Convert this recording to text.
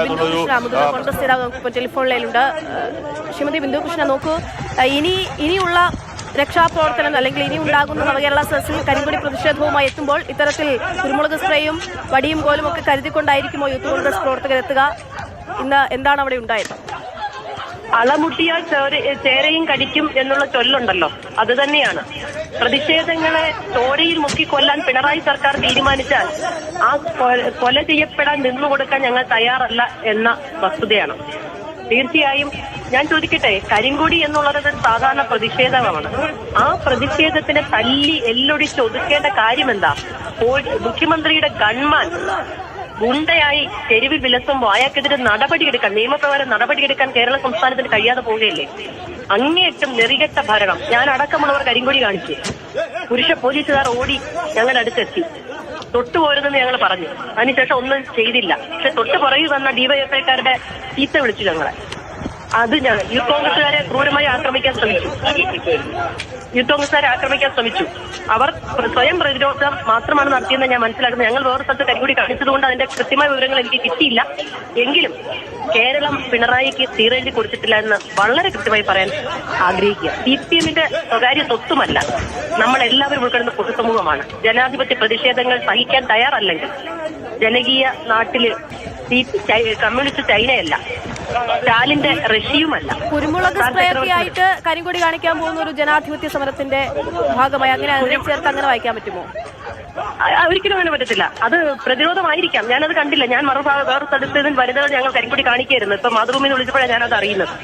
കോൺഗ്രസ് നേതാവ് ടെലിഫോൺ ലൈനിലുണ്ട് ശ്രീമതി ബിന്ദുകൃഷ്ണ നോക്കൂ. ഇനി ഇനിയുള്ള രക്ഷാപ്രവർത്തനം അല്ലെങ്കിൽ ഇനി ഉണ്ടാകുന്ന നവകേരള സദസ്സിൽ കരിങ്കൊടി പ്രതിഷേധവുമായി എത്തുമ്പോൾ ഇത്തരത്തിൽ കുരുമുളക് സ്പ്രേയും വടിയും കോലും ഒക്കെ കരുതിക്കൊണ്ടായിരിക്കുമോ യൂത്ത് കോൺഗ്രസ് പ്രവർത്തകർ എത്തുക ഇന്ന് എന്താണ് അവിടെ ഉണ്ടായത്? അളമുട്ടിയാൽ ചോര- ചേരയും കടിക്കും എന്നുള്ള ചൊല്ലുണ്ടല്ലോ. അത് തന്നെയാണ്. പ്രതിഷേധങ്ങളെ ചോരയിൽ മുക്കി കൊല്ലാൻ പിണറായി സർക്കാർ തീരുമാനിച്ചാൽ ആ കൊല ചെയ്യപ്പെടാൻ നിന്നു കൊടുക്കാൻ ഞങ്ങൾ തയ്യാറല്ല എന്ന വസ്തുതയാണ്. തീർച്ചയായും ഞാൻ ചോദിക്കട്ടെ കരിങ്കൊടി എന്നുള്ളത് സാധാരണ പ്രതിഷേധമാണ്. ആ പ്രതിഷേധത്തിന് തല്ലി എല്ലൊടിച്ച് ഒതുക്കേണ്ട കാര്യമെന്താ? മുഖ്യമന്ത്രിയുടെ ഗൺമാൻ ഗുണ്ടയായി തെരുവിൽ വിലസുമ്പോൾ അയാൾക്കെതിരെ നടപടിയെടുക്കാൻ നിയമപ്രകാരം നടപടിയെടുക്കാൻ കേരള സംസ്ഥാനത്തിന് കഴിയാതെ പോവുകയല്ലേ? അങ്ങേയറ്റം നെറികെട്ട ഭരണം. ഞാൻ അടക്കമുള്ളവർ കരിങ്കൊടി കാണിച്ചു. പുരുഷ പോലീസുകാർ ഓടി ഞങ്ങളുടെ അടുത്തെത്തി. തൊട്ടുപോരുതെന്ന് ഞങ്ങൾ പറഞ്ഞു. അതിനുശേഷം ഒന്നും ചെയ്തില്ല. പക്ഷെ തൊട്ട് പുറകിൽ വന്ന ഡിവൈഎഫ്ഐക്കാരുടെ ചീത്ത വിളിച്ചു ഞങ്ങളെ. അത് ഞാൻ യൂത്ത് കോൺഗ്രസുകാരെ ക്രൂരമായി ആക്രമിക്കാൻ ശ്രമിച്ചു. യൂത്ത് കോൺഗ്രസുകാരെ ആക്രമിക്കാൻ ശ്രമിച്ചു. അവർ സ്വയം പ്രതിരോധം മാത്രമാണ് നടത്തിയെന്ന് ഞാൻ മനസ്സിലാക്കുന്നത് ഞങ്ങൾ വേറെ സ്ഥലത്ത് കരികൂടി കാണിച്ചതുകൊണ്ട് അതിന്റെ കൃത്യമായ വിവരങ്ങൾ എനിക്ക് കിട്ടിയില്ല. എങ്കിലും കേരളം പിണറായിക്ക് തീരേണ്ടി കൊടുത്തിട്ടില്ല എന്ന് വളരെ കൃത്യമായി പറയാൻ ആഗ്രഹിക്കുക. സി പി എമ്മിന്റെ സ്വകാര്യ സ്വത്തുമല്ല. നമ്മൾ എല്ലാവരും പൊതുസമൂഹമാണ്. ജനാധിപത്യ പ്രതിഷേധങ്ങൾ സഹിക്കാൻ തയ്യാറല്ലെങ്കിൽ ജനകീയ നാട്ടിൽ കമ്മ്യൂണിസ്റ്റ് ചൈനയല്ല. സ്റ്റാലിന്റെ റഷ്യയുമല്ല കുരുമുളക് സ്പ്രേയൊക്കെയായിട്ട് കരിങ്കൊടി കാണിക്കാൻ പോകുന്ന ഒരു ജനാധിപത്യ സമരത്തിന്റെ ഭാഗമായി അങ്ങനെ ചേർത്ത് അങ്ങനെ വായിക്കാൻ പറ്റുമോ? ഒരിക്കലും അങ്ങനെ പറ്റത്തില്ല. അത് പ്രതിരോധമായിരിക്കാം. ഞാനത് കണ്ടില്ല. ഞാൻ മറുഭാഗം വേറെ സ്ഥലത്ത് നിന്ന് വനിതകൾ ഞങ്ങൾ കരിക്കുടി കാണിക്കായിരുന്നു. ഇപ്പൊ മാതൃഭൂമിന്ന് വിളിച്ചപ്പോഴാണ് ഞാനത് അറിയുന്നത്.